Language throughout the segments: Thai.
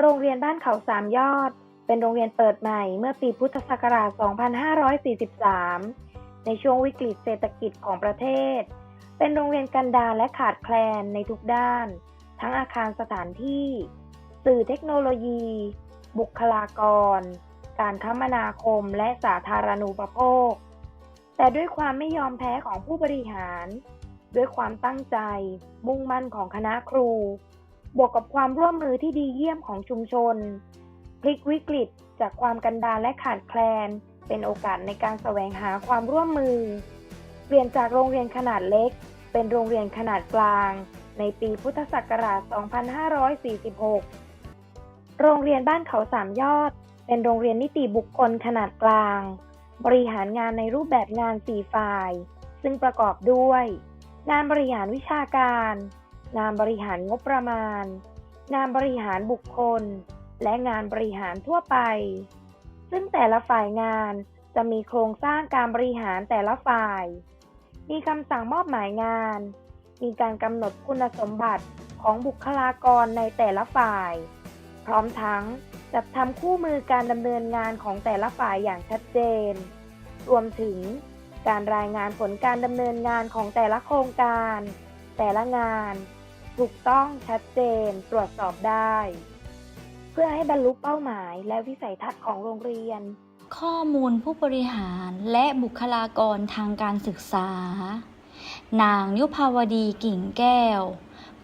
โรงเรียนบ้านเขาสามยอด เป็นโรงเรียนเปิดใหม่เมื่อปีพุทธศักราช 2543 ในช่วงวิกฤตเศรษฐกิจของประเทศ เป็นโรงเรียนกันดารและขาดแคลนในทุกด้าน ทั้งอาคารสถานที่ สื่อเทคโนโลยี บุคลากร การคมนาคมและสาธารณูปโภค แต่ด้วยความไม่ยอมแพ้ของผู้บริหาร ด้วยความตั้งใจ มุ่งมั่นของคณะครู บวกกับความร่วมมือที่ดีเยี่ยมของชุมชน พลิกวิกฤตจากความกันดารและขาดแคลน เป็นโอกาสในการแสวงหาความร่วมมือ เปลี่ยนจากโรงเรียนขนาดเล็ก เป็นโรงเรียนขนาดกลาง ในปีพุทธศักราช 2546 โรงเรียนบ้านเขาสามยอด เป็นโรงเรียนนิติบุคคลขนาดกลาง บริหารงานในรูปแบบงาน4ฝ่าย ซึ่งประกอบด้วย งานบริหารวิชาการ งานบริหารงบประมาณ งานบริหารบุคคล และงานบริหารทั่วไป ซึ่งแต่ละฝ่ายงานจะมีโครงสร้างการบริหารแต่ละฝ่าย มีคำสั่งมอบหมายงาน มีการกำหนดคุณสมบัติของบุคลากรในแต่ละฝ่าย พร้อมทั้งจัดทำคู่มือการดำเนินงานของแต่ละฝ่ายอย่างชัดเจน รวมถึงการรายงานผลการดำเนินงานของแต่ละโครงการ แต่ละงาน ถูกต้องชัดเจนตรวจสอบได้ เพื่อให้บรรลุเป้าหมายและวิสัยทัศน์ของโรงเรียน ข้อมูลผู้บริหารและบุคลากรทางการศึกษา นางยุพาวดีกิ่งแก้ว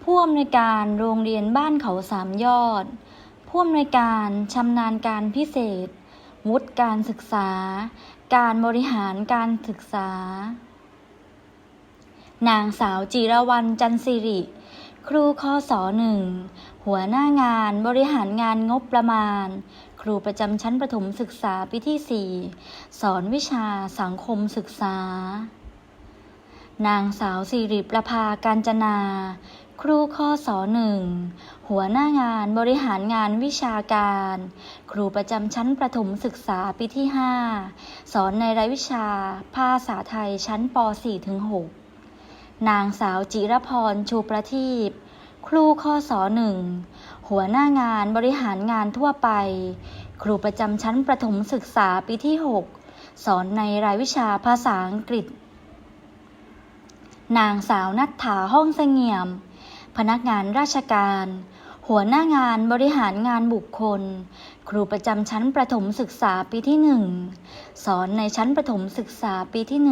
ผู้อำนวยการโรงเรียนบ้านเขาสามยอด ผู้อำนวยการชำนาญการพิเศษ วุฒิการศึกษา การบริหารการศึกษา นางสาวจิรวรรณจันสิริ ครูข้อสอหนึ่งหัวหน้างานบริหารงานงบประมาณ ครูประจำชั้นประถมศึกษาปีที่ 4 สอนวิชาสังคมศึกษา นางสาวสิริประภาการจนา ครูข้อสอหนึ่งหัวหน้างานบริหารงานวิชาการ ครูประจำชั้นประถมศึกษาปีที่ 5 สอนในรายวิชาภาษาไทยชั้นป .4-6 นางสาวจิรพรชูประทีปครูข้อสอหนึ่งหัวหน้างานบริหารงานทั่วไป ครูประจำชั้นประถมศึกษาปีที่ 6 สอนในรายวิชาภาษาอังกฤษ นางสาวนัทธาห้องเสงี่ยม พนักงานราชการ หัวหน้างานบริหารงานบุคคล ครูประจำชั้นประถมศึกษาปีที่หนึ่งสอนในชั้นประถมศึกษาปีที่ห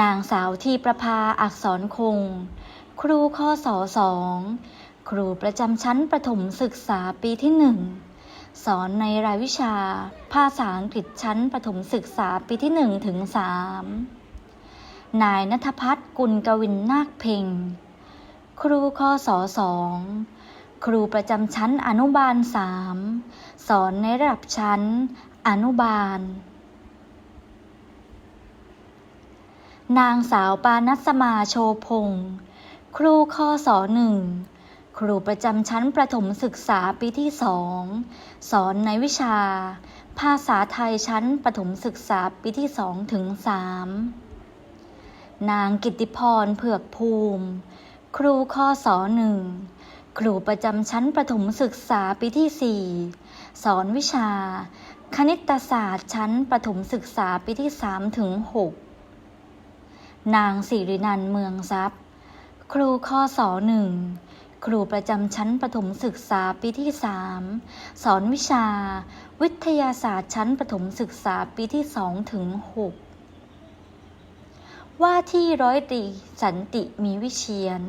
นางสาวทีประภาอักษรคง ครูข้อสอสองครูประจำชั้นประถมศึกษาปีที่หนึ่งสอนในรายวิชา ภาษาอังกฤษชั้นประถมศึกษาปีที่หนึ่งถึงสามนายนัทพัฒน์กุลกวินนาคเพ็ง ครูข้อสอสองครูประจำชั้นอนุบาลสามสอนในระดับชั้นอนุบาล นางสาวปานัสมาโชพงศ์ครูข้อสอหนึ่งครูประจำชั้นประถมศึกษาปีที่สองสอนในวิชา ภาษาไทยชั้นประถมศึกษาปีที่สองถึงสามนางกิติพรเผือกภูมิ ครูข้อสอหนึ่งครูประจำชั้นประถมศึกษาปีที่สี่สอนวิชา คณิตศาสตร์ชั้นประถมศึกษาปีที่สามถึงหก นางสิรินันเมืองทรัพย์ ครูข้อสอหนึ่งครูประจำชั้นประถมศึกษาปีที่สามสอนวิชา วิทยาศาสตร์ชั้นประถมศึกษาปีที่สองถึงหกว่าที่ร้อยตรีสันติมีวิเชียน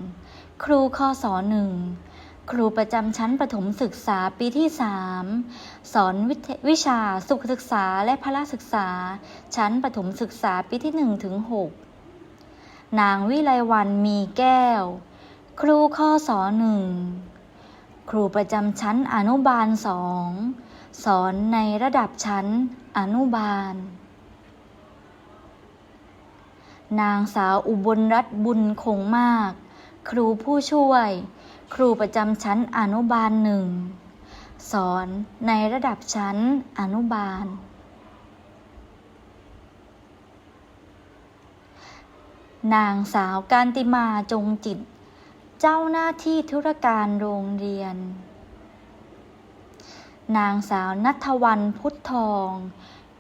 ครูข้อสอหนึ่งครูประจำชั้นประถมศึกษาปีที่สามสอนวิทวิชาสุขศึกษาและพละศึกษา ชั้นประถมศึกษาปีที่หนึ่งถึงหก นางวิไลวันมีแก้ว ครูข้อสอหนึ่ง ครูประจำชั้นอนุบาลสอง สอนในระดับชั้นอนุบาล นางสาวอุบลรัตน์บุญคงมาก ครูผู้ช่วย ครูประจำชั้นอนุบาลหนึ่ง สอนในระดับชั้นอนุบาล นางสาวการติมาจงจิต เจ้าหน้าที่ธุรการโรงเรียน นางสาวนัทวันพุทธทอง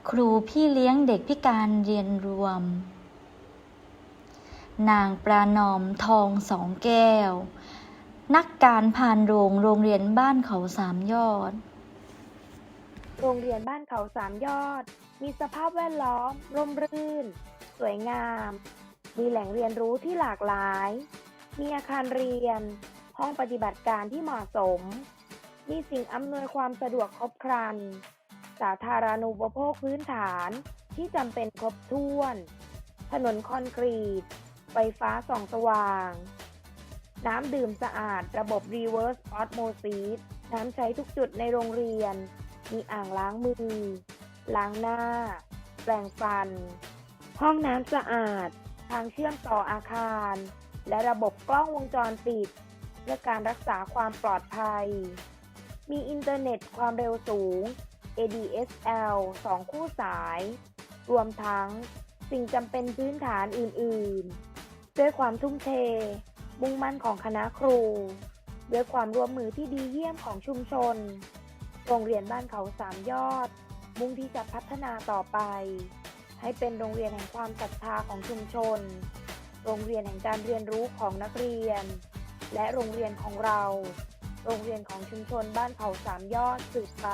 ครูพี่เลี้ยงเด็กพิการเรียนรวม นางปรานอมทองสองแก้ว นักการพานโรงโรงเรียนบ้านเขาสามยอด โรงเรียนบ้านเขาสามยอด มีสภาพแวดล้อม ร่มรื่น สวยงาม มีแหล่งเรียนรู้ที่หลากหลาย มีอาคารเรียน ห้องปฏิบัติการที่เหมาะสม มีสิ่งอำนวยความสะดวกครบครัน สาธารณูปโภคพื้นฐานที่จำเป็นครบถ้วน ถนนคอนกรีต ไฟฟ้าส่องสว่าง น้ำดื่มสะอาดระบบ reverse osmosis น้ำใช้ทุกจุดในโรงเรียน มีอ่างล้างมือ ล้างหน้า แปรงฟัน ห้องน้ำสะอาด ทางเชื่อมต่ออาคาร และระบบกล้องวงจรปิด เพื่อการรักษาความปลอดภัย มีอินเทอร์เน็ตความเร็วสูง ADSL 2 คู่สาย รวมทั้งสิ่งจำเป็นพื้นฐานอื่น ๆ ด้วยความทุ่มเท มุ่งมั่นของคณะครู ด้วยความร่วมมือที่ดีเยี่ยมของชุมชน โรงเรียนบ้านเขาสามยอด มุ่งที่จะพัฒนาต่อไป ให้เป็นโรงเรียนแห่งความศรัทธาของชุมชน โรงเรียนแห่งการเรียนรู้ของนักเรียน และโรงเรียนของเรา โรงเรียนของชุมชนบ้านเขาสามยอดสืบไป